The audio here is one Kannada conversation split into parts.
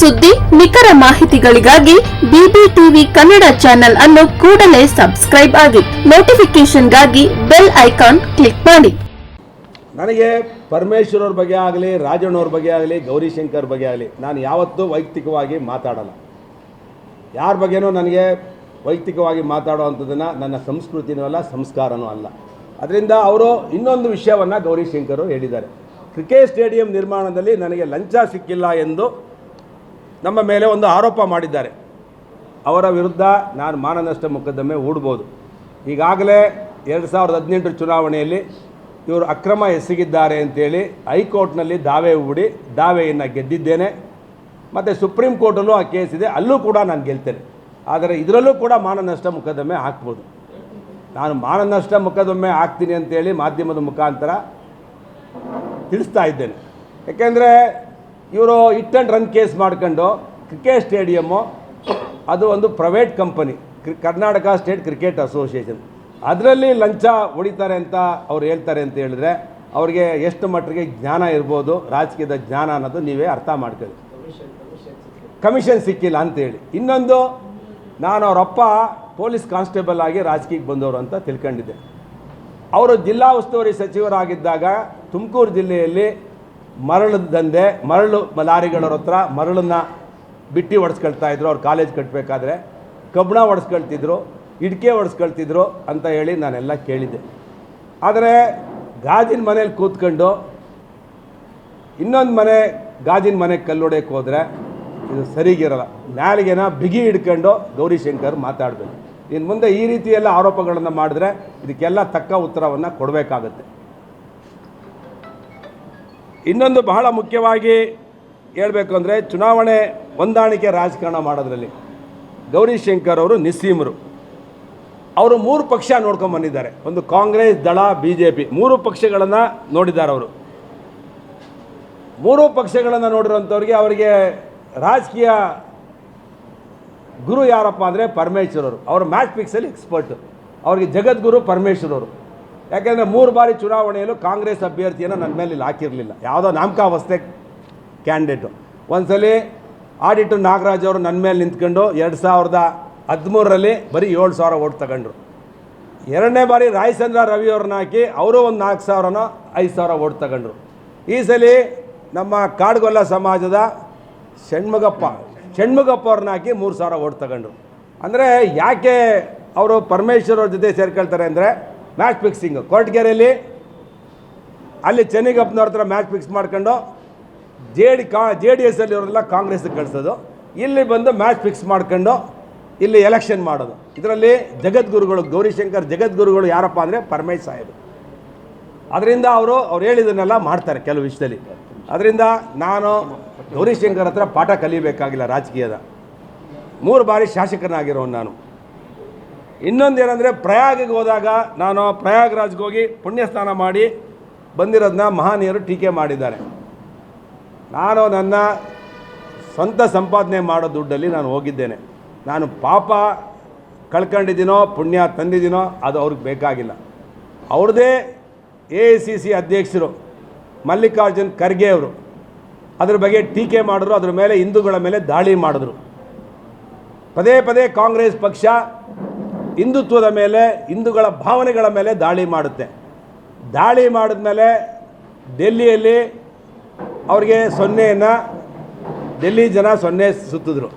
ಸುದ್ದಿ, ನಿಖರ ಮಾಹಿತಿಗಳಿಗಾಗಿ ಬಿಬಿಟಿವಿ ಕನ್ನಡ ಚಾನೆಲ್ ಅನ್ನು ಕೂಡಲೇ ಸಬ್ಸ್ಕ್ರೈಬ್ ಆಗಿ ನೋಟಿಫಿಕೇಶನ್ಗಾಗಿ ಬೆಲ್ ಐಕಾನ್ ಕ್ಲಿಕ್ ಮಾಡಿ. ನನಗೆ ಪರಮೇಶ್ವರ್ ಬಗ್ಗೆ ಆಗಲಿ, ರಾಜಣ್ಣವ್ರ ಬಗ್ಗೆ ಆಗಲಿ, ಗೌರಿಶಂಕರ್ ಬಗ್ಗೆ ಆಗಲಿ, ನಾನು ಯಾವತ್ತೂ ವೈಯಕ್ತಿಕವಾಗಿ ಮಾತಾಡಲ್ಲ. ಯಾರ ಬಗ್ಗೆನೂ ನನಗೆ ವೈಯಕ್ತಿಕವಾಗಿ ಮಾತಾಡೋ ಅಂಥದ್ದನ್ನು ನನ್ನ ಸಂಸ್ಕೃತಿನೂ ಅಲ್ಲ, ಸಂಸ್ಕಾರನೂ ಅಲ್ಲ. ಅದರಿಂದ ಅವರು ಇನ್ನೊಂದು ವಿಷಯವನ್ನು ಗೌರಿಶಂಕರ್ ಹೇಳಿದ್ದಾರೆ. ಕ್ರಿಕೆಟ್ ಸ್ಟೇಡಿಯಂ ನಿರ್ಮಾಣದಲ್ಲಿ ನನಗೆ ಲಂಚ ಸಿಕ್ಕಿಲ್ಲ ಎಂದು ನಮ್ಮ ಮೇಲೆ ಒಂದು ಆರೋಪ ಮಾಡಿದ್ದಾರೆ. ಅವರ ವಿರುದ್ಧ ನಾನು ಮಾನನಷ್ಟ ಮೊಕದ್ದಮೆ ಹೂಡ್ಬೋದು. ಈಗಾಗಲೇ ಎರಡು ಸಾವಿರದ ಹದಿನೆಂಟರ ಚುನಾವಣೆಯಲ್ಲಿ ಇವರು ಅಕ್ರಮ ಎಸಗಿದ್ದಾರೆ ಅಂತೇಳಿ ಹೈಕೋರ್ಟ್ನಲ್ಲಿ ದಾವೆ ಹೂಡಿ ದಾವೆಯನ್ನು ಗೆದ್ದಿದ್ದೇನೆ. ಮತ್ತು ಸುಪ್ರೀಂ ಕೋರ್ಟಲ್ಲೂ ಆ ಕೇಸ್ ಇದೆ, ಅಲ್ಲೂ ಕೂಡ ನಾನು ಗೆಲ್ತೇನೆ. ಆದರೆ ಇದರಲ್ಲೂ ಕೂಡ ಮಾನನಷ್ಟ ಮೊಕದ್ದಮೆ ಹಾಕ್ಬೋದು. ನಾನು ಮಾನನಷ್ಟ ಮೊಕದ್ದಮೆ ಹಾಕ್ತೀನಿ ಅಂತೇಳಿ ಮಾಧ್ಯಮದ ಮುಖಾಂತರ ತಿಳಿಸ್ತಾ ಇದ್ದೇನೆ. ಯಾಕೆಂದರೆ ಇವರು ಇಟ್ ಆ್ಯಂಡ್ ರನ್ ಕೇಸ್ ಮಾಡ್ಕೊಂಡು ಕ್ರಿಕೆಟ್ ಸ್ಟೇಡಿಯಮ್ಮು ಅದು ಒಂದು private company Karnataka state cricket association ಅದರಲ್ಲಿ ಲಂಚ ಹೊಡಿತಾರೆ ಅಂತ ಅವ್ರು ಹೇಳ್ತಾರೆ ಅಂತ ಹೇಳಿದ್ರೆ ಅವ್ರಿಗೆ ಎಷ್ಟು ಮಟ್ಟಿಗೆ ಜ್ಞಾನ ಇರ್ಬೋದು, ರಾಜಕೀಯದ ಜ್ಞಾನ ಅನ್ನೋದು ನೀವೇ ಅರ್ಥ ಮಾಡ್ಕೊಳ್ಳಿ. ಕಮಿಷನ್ ಸಿಕ್ಕಿಲ್ಲ ಅಂತೇಳಿ ಇನ್ನೊಂದು, ನಾನು ಅವರಪ್ಪ ಪೊಲೀಸ್ ಕಾನ್ಸ್ಟೇಬಲ್ ಆಗಿ ರಾಜಕೀಯಕ್ಕೆ ಬಂದವರು ಅಂತ ತಿಳ್ಕೊಂಡಿದ್ದೆ. ಅವರು ಜಿಲ್ಲಾ ಉಸ್ತುವಾರಿ ಸಚಿವರಾಗಿದ್ದಾಗ ತುಮಕೂರು ಜಿಲ್ಲೆಯಲ್ಲಿ ಮರಳು ದಂಧೆ, ಮರಳು ಲಾರಿಗಳವ್ರ ಹತ್ರ ಮರಳನ್ನು ಬಿಟ್ಟು ಹೊಡೆಸ್ಕೊಳ್ತಾ ಇದ್ರು. ಅವ್ರು ಕಾಲೇಜ್ ಕಟ್ಟಬೇಕಾದ್ರೆ ಕಬ್ಬಣ ಹೊಡೆಸ್ಕೊಳ್ತಿದ್ರು ಇಟ್ಕೆ ಹೊಡೆಸ್ಕೊಳ್ತಿದ್ರು ಅಂತ ಹೇಳಿ ನಾನೆಲ್ಲ ಕೇಳಿದ್ದೆ. ಆದರೆ ಗಾಜಿನ ಮನೇಲಿ ಕೂತ್ಕೊಂಡು ಇನ್ನೊಂದು ಮನೆ ಗಾಜಿನ ಮನೆ ಕಲ್ಲೊಡೆಯಕ್ಕೆ ಹೋದರೆ ಇದು ಸರಿಗಿರಲ್ಲ. ನಾಲಿಗೆನ ಬಿಗಿ ಹಿಡ್ಕೊಂಡು ಗೌರಿಶಂಕರ್ ಮಾತಾಡಬೇಕು. ಇನ್ನು ಮುಂದೆ ಈ ರೀತಿಯೆಲ್ಲ ಆರೋಪಗಳನ್ನು ಮಾಡಿದ್ರೆ ಇದಕ್ಕೆಲ್ಲ ತಕ್ಕ ಉತ್ತರವನ್ನು ಕೊಡಬೇಕಾಗುತ್ತೆ. ಇನ್ನೊಂದು ಬಹಳ ಮುಖ್ಯವಾಗಿ ಹೇಳಬೇಕು ಅಂದರೆ ಚುನಾವಣೆ ಹೊಂದಾಣಿಕೆ ರಾಜಕಾರಣ ಮಾಡೋದ್ರಲ್ಲಿ ಗೌರಿಶಂಕರ್ ಅವರು ನಿಸ್ಸೀಮರು. ಅವರು ಮೂರು ಪಕ್ಷ ನೋಡ್ಕೊಂಡು ಬಂದಿದ್ದಾರೆ. ಒಂದು ಕಾಂಗ್ರೆಸ್, ದಳ ಬಿ ಜೆ ಪಿ ಮೂರು ಪಕ್ಷಗಳನ್ನು ನೋಡಿದ್ದಾರೆ ಅವರು. ಮೂರು ಪಕ್ಷಗಳನ್ನು ನೋಡಿರೋಂಥವ್ರಿಗೆ ಅವರಿಗೆ ರಾಜಕೀಯ ಗುರು ಯಾರಪ್ಪ ಅಂದರೆ ಪರಮೇಶ್ವರವರು ಅವರು. ಮ್ಯಾಚ್ ಫಿಕ್ಸಲ್ಲಿ ಎಕ್ಸ್ಪರ್ಟು. ಅವ್ರಿಗೆ ಜಗದ್ಗುರು ಪರಮೇಶ್ವರರು ಯಾಕೆಂದರೆ ಮೂರು ಬಾರಿ ಚುನಾವಣೆಯಲ್ಲೂ ಕಾಂಗ್ರೆಸ್ ಅಭ್ಯರ್ಥಿಯನ್ನು ನನ್ನ ಮೇಲೆ ಇಲ್ಲಿ ಹಾಕಿರಲಿಲ್ಲ. ಯಾವುದೋ ನಾಮಕಾವಸ್ಥೆ ಕ್ಯಾಂಡಿಡೇಟು. ಒಂದ್ಸಲಿ ಆಡಿಟರ್ ನಾಗರಾಜ್ ಅವರು ನನ್ನ ಮೇಲೆ ನಿಂತ್ಕೊಂಡು ಎರಡು ಸಾವಿರದ ಹದಿಮೂರರಲ್ಲಿ ಬರೀ ಏಳು ಸಾವಿರ ಓಟ್ ತಗೊಂಡ್ರು. ಎರಡನೇ ಬಾರಿ ರಾಯಚಂದ್ರ ರವಿ ಅವ್ರನ್ನ ಹಾಕಿ ಅವರು ಒಂದು ನಾಲ್ಕು ಸಾವಿರನೋ ಐದು ಸಾವಿರ ಓಟ್ ತಗೊಂಡ್ರು. ಈ ಸಲ ನಮ್ಮ ಕಾಡ್ಗೊಲ್ಲ ಸಮಾಜದ ಷಣ್ಮುಗಪ್ಪ ಷಣ್ಮುಗಪ್ಪ ಅವ್ರನ್ನ ಹಾಕಿ ಮೂರು ಸಾವಿರ ಓಟ್ ತಗೊಂಡ್ರು. ಅಂದರೆ ಯಾಕೆ ಅವರು ಪರಮೇಶ್ವರ್ ಅವ್ರ ಜೊತೆ ಸೇರ್ಕೊಳ್ತಾರೆ ಅಂದರೆ ಮ್ಯಾಚ್ ಫಿಕ್ಸಿಂಗ್ ಕೊರಟಗೆರೆಯಲ್ಲಿ ಅಲ್ಲಿ ಚೆನ್ನಿಗಪ್ಪನವ್ರ ಹತ್ರ ಮ್ಯಾಚ್ ಫಿಕ್ಸ್ ಮಾಡ್ಕೊಂಡು ಜೆ ಡಿ ಕಾ, ಜೆ ಡಿ ಎಸ್ ಅಲ್ಲಿ ಕಾಂಗ್ರೆಸ್ಗೆ ಕಳಿಸೋದು. ಇಲ್ಲಿ ಬಂದು ಮ್ಯಾಚ್ ಫಿಕ್ಸ್ ಮಾಡ್ಕೊಂಡು ಇಲ್ಲಿ ಎಲೆಕ್ಷನ್ ಮಾಡೋದು. ಇದರಲ್ಲಿ ಜಗದ್ಗುರುಗಳು, ಗೌರಿಶಂಕರ್ ಜಗದ್ಗುರುಗಳು ಯಾರಪ್ಪ ಅಂದರೆ ಪರಮೇಶ್ ಸಾಹೇಬ್. ಅದರಿಂದ ಅವರು, ಅವ್ರು ಹೇಳಿದನ್ನೆಲ್ಲ ಮಾಡ್ತಾರೆ ಕೆಲವು ವಿಷಯದಲ್ಲಿ. ಅದರಿಂದ ನಾನು ಗೌರಿಶಂಕರ್ ಹತ್ರ ಪಾಠ ಕಲಿಬೇಕಾಗಿಲ್ಲ ರಾಜಕೀಯದ. ಮೂರು ಬಾರಿ ಶಾಸಕನಾಗಿರೋನು ನಾನು. ಇನ್ನೊಂದು ಏನಂದರೆ ಪ್ರಯಾಗಿಗೆ ಹೋದಾಗ ನಾನು ಪ್ರಯಾಗ್ರಾಜ್ಗೆ ಹೋಗಿ ಪುಣ್ಯ ಸ್ನಾನ ಮಾಡಿ ಬಂದಿರೋದನ್ನ ಮಹಾನೀಯರು ಟೀಕೆ ಮಾಡಿದ್ದಾರೆ. ನಾನು ನನ್ನ ಸ್ವಂತ ಸಂಪಾದನೆ ಮಾಡೋ ದುಡ್ಡಲ್ಲಿ ನಾನು ಹೋಗಿದ್ದೇನೆ. ನಾನು ಪಾಪ ಕಳ್ಕೊಂಡಿದ್ದೀನೋ, ಪುಣ್ಯ ತಂದಿದ್ದೀನೋ, ಅದು ಅವ್ರಿಗೆ ಬೇಕಾಗಿಲ್ಲ. ಅವ್ರದ್ದೇ ಎ ಐ ಸಿ ಸಿ ಅಧ್ಯಕ್ಷರು ಮಲ್ಲಿಕಾರ್ಜುನ್ ಖರ್ಗೆ ಅವರು. ಅದ್ರ ಬಗ್ಗೆ ಟೀಕೆ ಮಾಡಿದ್ರು, ಅದ್ರ ಮೇಲೆ ಹಿಂದೂಗಳ ಮೇಲೆ ದಾಳಿ ಮಾಡಿದ್ರು. ಪದೇ ಪದೇ ಕಾಂಗ್ರೆಸ್ ಪಕ್ಷ ಹಿಂದುತ್ವದ ಮೇಲೆ, ಹಿಂದೂಗಳ ಭಾವನೆಗಳ ಮೇಲೆ ದಾಳಿ ಮಾಡುತ್ತೆ. ದಾಳಿ ಮಾಡಿದ್ಮೇಲೆ ಡೆಲ್ಲಿಯಲ್ಲಿ ಅವ್ರಿಗೆ ಸೊನ್ನೆಯನ್ನು ಡೆಲ್ಲಿ ಜನ ಸೊನ್ನೆ ಸುತ್ತಿದ್ರು.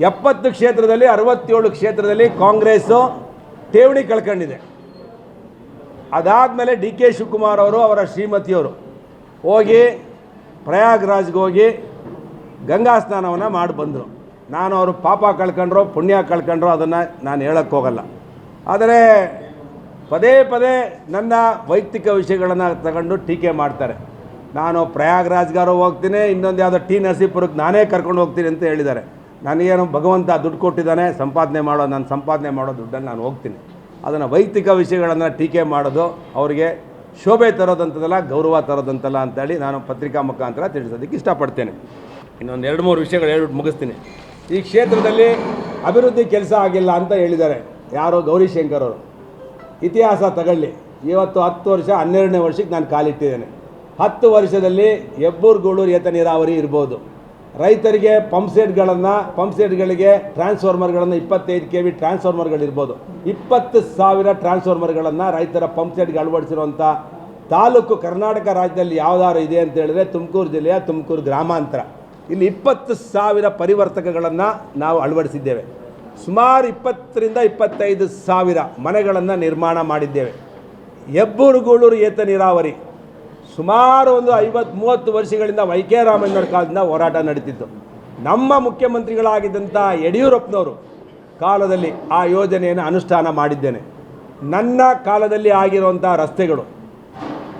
ಎಪ್ಪತ್ತು ಕ್ಷೇತ್ರದಲ್ಲಿ, ಅರವತ್ತೇಳು ಕ್ಷೇತ್ರದಲ್ಲಿ ಕಾಂಗ್ರೆಸ್ಸು ಠೇವಣಿ ಕಳ್ಕೊಂಡಿದೆ. ಅದಾದಮೇಲೆ ಡಿ ಕೆ ಶಿವಕುಮಾರ್ ಅವರು ಅವರ ಶ್ರೀಮತಿಯವರು ಹೋಗಿ ಪ್ರಯಾಗ್ರಾಜ್ಗೆ ಹೋಗಿ ಗಂಗಾ ಸ್ನಾನವನ್ನು ಮಾಡಿ ಬಂದರು. ನಾನು ಅವರು ಪಾಪ ಕಳ್ಕೊಂಡ್ರು, ಪುಣ್ಯ ಕಳ್ಕೊಂಡ್ರು ಅದನ್ನು ನಾನು ಹೇಳೋಕ್ಕೋಗಲ್ಲ ಆದರೆ ಪದೇ ಪದೇ ನನ್ನ ವೈಯಕ್ತಿಕ ವಿಷಯಗಳನ್ನು ತಗೊಂಡು ಟೀಕೆ ಮಾಡ್ತಾರೆ. ನಾನು ಪ್ರಯಾಗ್ರಾಜ್ಗಾರು ಹೋಗ್ತೀನಿ, ಇನ್ನೊಂದು ಯಾವುದೋ ಟಿ ನರಸೀಪುರಕ್ಕೆ ನಾನೇ ಕರ್ಕೊಂಡು ಹೋಗ್ತೀನಿ ಅಂತ ಹೇಳಿದ್ದಾರೆ. ನನಗೇನು ಭಗವಂತ ದುಡ್ಡು ಕೊಟ್ಟಿದ್ದಾನೆ, ಸಂಪಾದನೆ ಮಾಡೋ, ನಾನು ಸಂಪಾದನೆ ಮಾಡೋ ದುಡ್ಡನ್ನು ನಾನು ಹೋಗ್ತೀನಿ. ಅದನ್ನು ವೈಯಕ್ತಿಕ ವಿಷಯಗಳನ್ನು ಟೀಕೆ ಮಾಡೋದು ಅವರಿಗೆ ಶೋಭೆ ತರೋದಂಥದ್ದಲ್ಲ, ಗೌರವ ತರೋದಂತಲ್ಲ ಅಂತೇಳಿ ನಾನು ಪತ್ರಿಕಾ ಮುಖಾಂತರ ತಿಳಿಸೋದಕ್ಕೆ ಇಷ್ಟಪಡ್ತೇನೆ. ಇನ್ನೊಂದು ಎರಡು ಮೂರು ವಿಷಯಗಳು ಹೇಳ್ಬಿಟ್ಟು ಮುಗಿಸ್ತೀನಿ. ಈ ಕ್ಷೇತ್ರದಲ್ಲಿ ಅಭಿವೃದ್ಧಿ ಕೆಲಸ ಆಗಿಲ್ಲ ಅಂತ ಹೇಳಿದ್ದಾರೆ. ಯಾರೋ ಗೌರಿಶಂಕರ್ ಅವರು. ಇತಿಹಾಸ ತಗೊಳ್ಳಿ. ಇವತ್ತು ಹತ್ತು ವರ್ಷ, ಹನ್ನೆರಡನೇ ವರ್ಷಕ್ಕೆ ನಾನು ಕಾಲಿಟ್ಟಿದ್ದೇನೆ. ಹತ್ತು ವರ್ಷದಲ್ಲಿ ಹೆಬ್ಬೂರು ಗೂಳೂರು, ಏತ ನೀರಾವರಿ ಇರ್ಬೋದು. ರೈತರಿಗೆ ಪಂಪ್ ಸೆಟ್ಗಳನ್ನು, ಪಂಪ್ ಸೆಟ್ಗಳಿಗೆ ಟ್ರಾನ್ಸ್ಫಾರ್ಮರ್ಗಳನ್ನು ಇಪ್ಪತ್ತೈದು ಕೆ ವಿ ಟ್ರಾನ್ಸ್ಫಾರ್ಮರ್ಗಳಿರ್ಬೋದು ಇಪ್ಪತ್ತು ಸಾವಿರ ಟ್ರಾನ್ಸ್ಫಾರ್ಮರ್ಗಳನ್ನು ರೈತರ ಪಂಪ್ ಸೆಟ್ಗೆ ಅಳವಡಿಸಿರುವಂಥ ತಾಲೂಕು ಕರ್ನಾಟಕ ರಾಜ್ಯದಲ್ಲಿ ಯಾವ್ದಾದ್ರು ಇದೆ ಅಂತ ಹೇಳಿದ್ರೆ ತುಮಕೂರು ಜಿಲ್ಲೆಯ ತುಮಕೂರು ಗ್ರಾಮಾಂತರ. ಇಲ್ಲಿ ಇಪ್ಪತ್ತು ಸಾವಿರ ಪರಿವರ್ತಕಗಳನ್ನು ನಾವು ಅಳವಡಿಸಿದ್ದೇವೆ. ಸುಮಾರು ಇಪ್ಪತ್ತರಿಂದ ಇಪ್ಪತ್ತೈದು ಸಾವಿರ ಮನೆಗಳನ್ನು ನಿರ್ಮಾಣ ಮಾಡಿದ್ದೇವೆ. ಹೆಬ್ಬೂರುಗೂಳೂರು ಏತ ನೀರಾವರಿ ಸುಮಾರು ಒಂದು ಐವತ್ತು ಮೂವತ್ತು ವರ್ಷಗಳಿಂದ ವೈ ಕೆ ರಾಮಣ್ಣವ್ರ ಕಾಲದಿಂದ ಹೋರಾಟ ನಡೀತಿತ್ತು. ನಮ್ಮ ಮುಖ್ಯಮಂತ್ರಿಗಳಾಗಿದ್ದಂಥ ಯಡಿಯೂರಪ್ಪನವರು ಕಾಲದಲ್ಲಿ ಆ ಯೋಜನೆಯನ್ನು ಅನುಷ್ಠಾನ ಮಾಡಿದ್ದೇನೆ. ನನ್ನ ಕಾಲದಲ್ಲಿ ಆಗಿರುವಂಥ ರಸ್ತೆಗಳು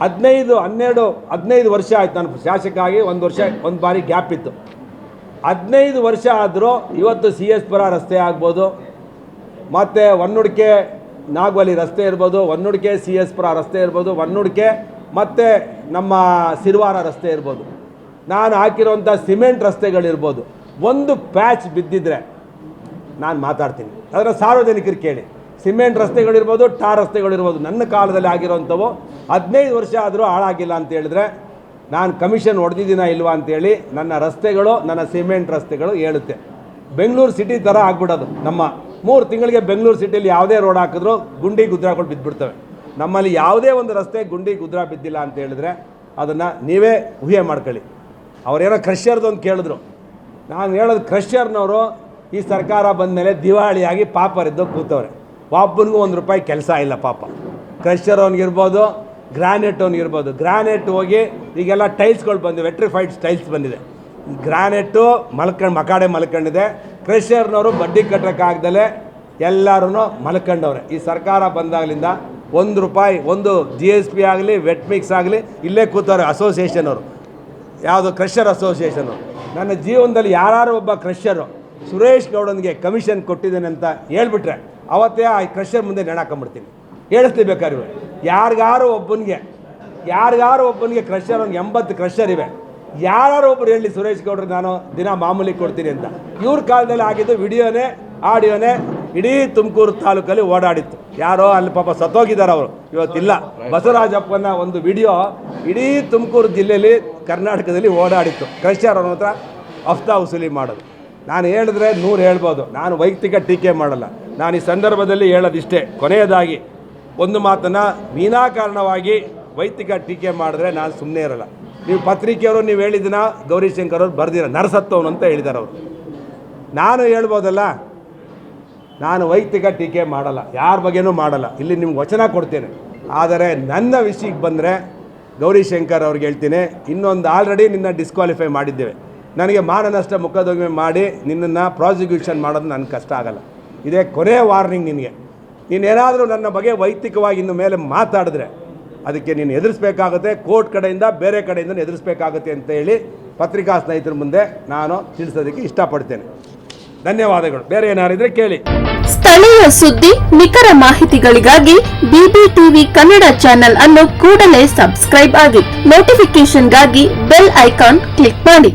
ಹದಿನೈದು, ಹನ್ನೆರಡು, ಹದಿನೈದು ವರ್ಷ ಆಯ್ತು ನಾನು ಶಾಸಕ ಆಗಿ ಒಂದು ವರ್ಷ, ಒಂದು ಬಾರಿ ಗ್ಯಾಪ್ ಇತ್ತು. ಹದಿನೈದು ವರ್ಷ ಆದರೂ ಇವತ್ತು ಸಿ ಎಸ್ ಪುರ ರಸ್ತೆ ಆಗ್ಬೋದು. ಮತ್ತು ಒನ್ನುಡಿಕೆ ನಾಗವಲಿ ರಸ್ತೆ ಇರ್ಬೋದು ಒನ್ನುಡಿಕೆ ಸಿ ಎಸ್ ಪುರ ರಸ್ತೆ ಇರ್ಬೋದು ಒನ್ನುಡಿಕೆ ಮತ್ತು ನಮ್ಮ ಸಿರ್ವಾರ ರಸ್ತೆ ಇರ್ಬೋದು. ನಾನು ಹಾಕಿರೋಂಥ ಸಿಮೆಂಟ್ ರಸ್ತೆಗಳಿರ್ಬೋದು. ಒಂದು ಪ್ಯಾಚ್ ಬಿದ್ದಿದ್ರೆ ನಾನು ಮಾತಾಡ್ತೀನಿ. ಅದರ ಸಾರ್ವಜನಿಕರು ಕೇಳಿ. ಸಿಮೆಂಟ್ ರಸ್ತೆಗಳಿರ್ಬೋದು, ಟಾರ್ ರಸ್ತೆಗಳಿರ್ಬೋದು, ನನ್ನ ಕಾಲದಲ್ಲಿ ಆಗಿರೋಂಥವು ಹದಿನೈದು ವರ್ಷ ಆದರೂ ಹಾಳಾಗಿಲ್ಲ ಅಂತ ಹೇಳಿದ್ರೆ ನಾನು ಕಮಿಷನ್ ಹೊಡೆದಿದ್ದೀನ ಇಲ್ವಾ ಅಂತೇಳಿ ನನ್ನ ರಸ್ತೆಗಳು, ನನ್ನ ಸಿಮೆಂಟ್ ರಸ್ತೆಗಳು ಹೇಳುತ್ತೆ. ಬೆಂಗಳೂರು ಸಿಟಿ ಥರ ಆಗ್ಬಿಡೋದು. ನಮ್ಮ ಮೂರು ತಿಂಗಳಿಗೆ ಬೆಂಗಳೂರು ಸಿಟಿಯಲ್ಲಿ ಯಾವುದೇ ರೋಡ್ ಹಾಕಿದ್ರು ಗುಂಡಿ ಗುದ್ರಾಕೊಂಡು ಬಿದ್ದುಬಿಡ್ತವೆ. ನಮ್ಮಲ್ಲಿ ಯಾವುದೇ ಒಂದು ರಸ್ತೆ ಗುಂಡಿ ಗುದ್ರ ಬಿದ್ದಿಲ್ಲ ಅಂತ ಹೇಳಿದ್ರೆ ಅದನ್ನು ನೀವೇ ಊಹೆ ಮಾಡ್ಕೊಳ್ಳಿ. ಅವರೇನೋ ಕ್ರಷರ್ದು ಅಂತ ಕೇಳಿದ್ರು. ನಾನು ಹೇಳೋದು ಕ್ರಷರ್ನವರು ಈ ಸರ್ಕಾರ ಬಂದ ಮೇಲೆ ದಿವಾಳಿಯಾಗಿ ಪಾಪರಿದ್ದು ಕೂತವ್ರೆ. ಒಬ್ಬನಿಗೂ ಒಂದು ರೂಪಾಯಿ ಕೆಲಸ ಇಲ್ಲ ಪಾಪ. ಕ್ರಷರ್ ಅವ್ನಿಗಿರ್ಬೋದು ಗ್ರಾನೈಟ್ ಇರ್ಬೋದು. ಗ್ರಾನೈಟ್ ಹೋಗಿ ಈಗೆಲ್ಲ ಟೈಲ್ಸ್ಗಳು ಬಂದಿವೆ. ವೆಟ್ರಿಫೈಡ್ ಟೈಲ್ಸ್ ಬಂದಿದೆ. ಗ್ರಾನೈಟು ಮಲ್ಕಂಡು, ಮಕಾಡೆ ಮಲ್ಕೊಂಡಿದೆ. ಕ್ರೆಷರ್ನವರು ಬಡ್ಡಿ ಕಟ್ಟೋಕ್ಕಾಗ್ದಲೇ ಎಲ್ಲರೂ ಮಲ್ಕೊಂಡವ್ರೆ. ಈ ಸರ್ಕಾರ ಬಂದಾಗಲಿಂದ ಒಂದು ರೂಪಾಯಿ, ಒಂದು ಜಿ ಎಸ್ ಪಿ ಆಗಲಿ ವೆಟ್ ಮಿಕ್ಸ್ ಆಗಲಿ ಇಲ್ಲೇ ಕೂತವ್ರೆ ಅಸೋಸಿಯೇಷನ್ ಅವರು. ಯಾವುದು ಕ್ರಷರ್ ಅಸೋಸಿಯೇಷನು ನನ್ನ ಜೀವನದಲ್ಲಿ ಯಾರು ಒಬ್ಬ ಕ್ರಷರು ಸುರೇಶ್ ಗೌಡನಿಗೆ ಕಮಿಷನ್ ಕೊಟ್ಟಿದ್ದೇನೆ ಅಂತ ಹೇಳ್ಬಿಟ್ರೆ ಅವತ್ತೇ ಆ ಕ್ರಷರ್ ಮುಂದೆ ನೆಣಾಕೊಂಬಿಡ್ತೀನಿ ಹೇಳಿಸ್ಲಿ ಬೇಕಾದ್ರೆ ಯಾರಿಗಾರು ಒಬ್ಬನಿಗೆ ಯಾರಿಗಾರು ಒಬ್ಬನಿಗೆ ಕ್ರಷರ್ ಒಂದು ಎಂಬತ್ತು ಕ್ರಷರ್ ಇವೆ. ಯಾರು ಒಬ್ಬರು ಹೇಳಿ ಸುರೇಶ್ ಗೌಡ್ರು ನಾನು ದಿನ ಮಾಮೂಲಿ ಕೊಡ್ತೀನಿ ಅಂತ. ಇವ್ರ ಕಾಲದಲ್ಲಿ ಆಗಿದ್ದು ವಿಡಿಯೋನೇ, ಆಡಿಯೋನೇ ಇಡೀ ತುಮಕೂರು ತಾಲೂಕಲ್ಲಿ ಓಡಾಡಿತ್ತು. ಯಾರೋ ಅಲ್ಲಿ ಪಾಪ ಸತ್ತೋಗಿದ್ದಾರೆ ಅವರು. ಇವತ್ತಿಲ್ಲ. ಬಸವರಾಜಪ್ಪನ ಒಂದು ವಿಡಿಯೋ ಇಡೀ ತುಮಕೂರು ಜಿಲ್ಲೆಯಲ್ಲಿ ಕರ್ನಾಟಕದಲ್ಲಿ ಓಡಾಡಿತ್ತು. ಕ್ರಷರ್ ಅವ್ರ ಹತ್ರ ಅಫ್ತಾ ವಸೂಲಿ ಮಾಡೋದು. ನಾನು ಹೇಳಿದ್ರೆ ನೂರು ಹೇಳ್ಬೋದು. ನಾನು ವೈಯಕ್ತಿಕ ಟೀಕೆ ಮಾಡಲ್ಲ. ನಾನು ಈ ಸಂದರ್ಭದಲ್ಲಿ ಹೇಳೋದಿಷ್ಟೇ. ಕೊನೆಯದಾಗಿ ಒಂದು ಮಾತನ್ನು ವಿನಾಕಾರಣವಾಗಿ ವೈಯಕ್ತಿಕ ಟೀಕೆ ಮಾಡಿದ್ರೆ ನಾನು ಸುಮ್ಮನೆ ಇರಲ್ಲ. ನೀವು ಪತ್ರಿಕೆಯವರು ನೀವು ಹೇಳಿದಿನ ಗೌರಿಶಂಕರ್ ಅವರು ಬರ್ದಿರ, ನರಸತ್ತವನು ಅಂತ ಹೇಳಿದ್ದಾರೆ ಅವರು. ನಾನು ಹೇಳ್ಬೋದಲ್ಲ, ನಾನು ವೈಯಕ್ತಿಕ ಟೀಕೆ ಮಾಡಲ್ಲ, ಯಾರ ಬಗ್ಗೆನೂ ಮಾಡಲ್ಲ. ಇಲ್ಲಿ ನಿಮ್ಗೆ ವಚನ ಕೊಡ್ತೇನೆ. ಆದರೆ ನನ್ನ ವಿಷಯಕ್ಕೆ ಬಂದರೆ ಗೌರಿಶಂಕರ್ ಅವ್ರಿಗೆ ಹೇಳ್ತೀನಿ, ಇನ್ನೊಂದು ಆಲ್ರೆಡಿ ನಿನ್ನ ಡಿಸ್ಕ್ವಾಲಿಫೈ ಮಾಡಿದ್ದೇವೆ. ನನಗೆ ಮಾನನಷ್ಟ ಮುಖದೊಮ್ಮೆ ಮಾಡಿ ನಿನ್ನನ್ನು ಪ್ರಾಸಿಕ್ಯೂಷನ್ ಮಾಡೋದು ನನ್ನ ಕಷ್ಟ ಆಗಲ್ಲ. ಇದೇ ಕೊನೆಯ ವಾರ್ನಿಂಗ್ ನಿನಗೆ. ನೀನೇನಾದರೂ ನನ್ನ ಬಗ್ಗೆ ವೈಯಕ್ತಿಕವಾಗಿ ಇನ್ನು ಮೇಲೆ ಮಾತಾಡಿದ್ರೆ ಅದಕ್ಕೆ ನೀನು ಎದುರಿಸ್ಬೇಕಾಗುತ್ತೆ. ಕೋರ್ಟ್ ಕಡೆಯಿಂದ ಬೇರೆ ಕಡೆಯಿಂದ ಎದುರಿಸಬೇಕಾಗುತ್ತೆ ಅಂತ ಹೇಳಿ ಪತ್ರಿಕಾ ಸ್ನೇಹಿತರ ಮುಂದೆ ನಾನು ತಿಳಿಸೋದಕ್ಕೆ ಇಷ್ಟಪಡ್ತೇನೆ. ಧನ್ಯವಾದಗಳು. ಬೇರೆ ಏನಾರಿದ್ರೆ ಕೇಳಿ. ಸ್ಥಳೀಯ ಸುದ್ದಿ, ನಿಖರ ಮಾಹಿತಿಗಳಿಗಾಗಿ ಬಿಬಿಟಿವಿ ಕನ್ನಡ ಚಾನೆಲ್ ಅನ್ನು ಕೂಡಲೇ ಸಬ್ಸ್ಕ್ರೈಬ್ ಆಗಿ ನೋಟಿಫಿಕೇಶನ್ಗಾಗಿ ಬೆಲ್ ಐಕಾನ್ ಕ್ಲಿಕ್ ಮಾಡಿ.